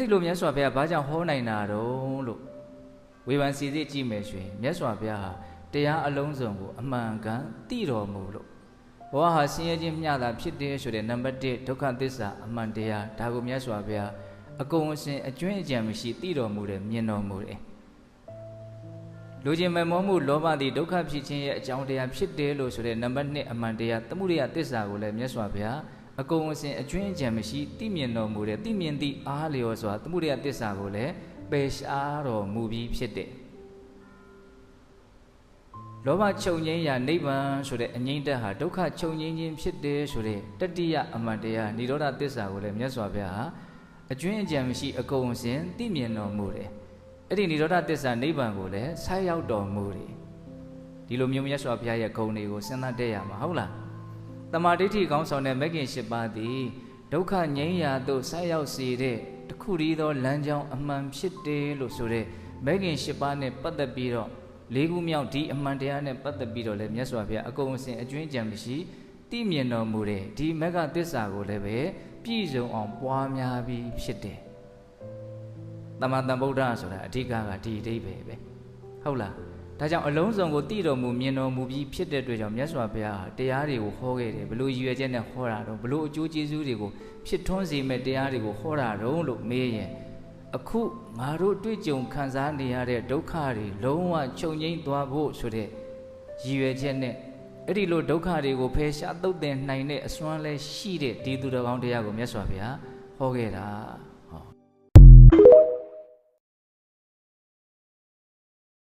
အဲ့ဒီလိုမြတ်စွာဘုရားဘာကြောင့်ဟောနိုင်တာတော့လို့ဝေဖန်စီစစ်ကြည့်မယ်ဆိုရင်မြတ်စွာဘုရားဟာတရားအလုံးစုံကိုအမှန်ကန်သိတော်မူလို့ဘဝဟာဆင်းရဲခြင်းမျှတာဖြစ်တယ်ဆိုတဲ့နံပါတ်1ဒုက္ခသစ္စာအမှန်တရားဒါကိုမြတ်စွာဘုရားအကုန်အစင်အကျွင့်အကြံမရှိသိတော်မူတယ်မြင်တော်မူတယ်လူချင်းမမောမှုလောဘသည်ဒုက္ခဖြစ်ခြင်းရဲ့အကြောင်းတရားဖြစ်တယ်လို့ဆိုတဲ့နံပါတ်1အမှန်တရားသမှုရိယသစ္စာကိုလည်းမြတ်စွာဘုရား အကုန်အစင်အကျွင့်အကြံမရှိသိမြင်တော်မူတယ်သိမြင်သည့်အားလျော်စွာသမှုရိယသစ္စာကိုလည်းပယ်ရှားတော်မူပြီးဖြစ်တယ်လောဘချုပ်ငြိမ်းရာနိဗ္ဗာန်ဆိုတဲ့အငြိမ့်တက်ဟာဒုက္ခချုပ်ငြိမ်းခြင်းဖြစ်တယ်ဆိုတဲ့တတိယအမှန်တရားនិရောဓသစ္စာကိုလည်းမြတ်စွာဘုရားဟာအကျွင့်အကြံမရှိအကုန်စင်သိမြင်တော်မူတယ်အဲ့ဒီនិရောဓသစ္စာနိဗ္ဗာန်ကိုလည်းဆိုက်ရောက်တော်မူတယ်ဒီလိုမျိုးမြတ်စွာဘုရားရဲ့ဂုဏ်တွေကိုစဉ်းစားတဲ့ရမှာဟုတ်လား တမာဒိဋ္ဌိကောင်းဆောင်တဲ့မဂ်ကင်၈ပါးသည်ဒုက္ခငြိမ်းရာသို့ဆိုက်ရောက်စေတဲ့တခုတည်းသောလမ်းကြောင်းအမှန်ဖြစ်တယ်လို့ဆိုတဲ့မဂ်ကင်၈ပါးနဲ့ပတ်သက်ပြီးတော့လေးခုမြောက်ဒီအမှန်တရားနဲ့ပတ်သက်ပြီးတော့လည်းမြတ်စွာဘုရားအကုန်အစင်အကျွင်းကြံမရှိသိမြင်တော်မူတယ်ဒီမဂ္ဂသစ္စာကိုလည်းပဲပြည့်စုံအောင်ပွားများပြီးဖြစ်တယ်တမန်တန်ဗုဒ္ဓဆိုတာအဓိကကဒီအဓိပ္ပာယ်ပဲဟုတ်လား ဒါကြောင့်အလုံးစုံကိုသိတော်မူမြင်တော်မူပြီးဖြစ်တဲ့အတွက်ကြောင့်မြတ်စွာဘုရားတရားတွေကိုဟောခဲ့တယ်ဘလို့ရည်ရွယ်ချက်နဲ့ဟောတာတော့ဘလို့အကျိုးကျေးဇူးတွေကိုဖြစ်ထွန်းစေမဲ့တရားတွေကိုဟောတာတော့လို့မေးရင်အခုငါတို့တွေ့ကြုံခံစားနေရတဲ့ဒုက္ခတွေလုံးဝချုပ်ငိမ့်သွားဖို့ဆိုတဲ့ရည်ရွယ်ချက်နဲ့အဲ့ဒီလိုဒုက္ခတွေကိုဖယ်ရှားသုတ်သင်နိုင်တဲ့အစွမ်းလဲရှိတဲ့ဒီသူတော်ကောင်းတရားကိုမြတ်စွာဘုရားဟောခဲ့တာ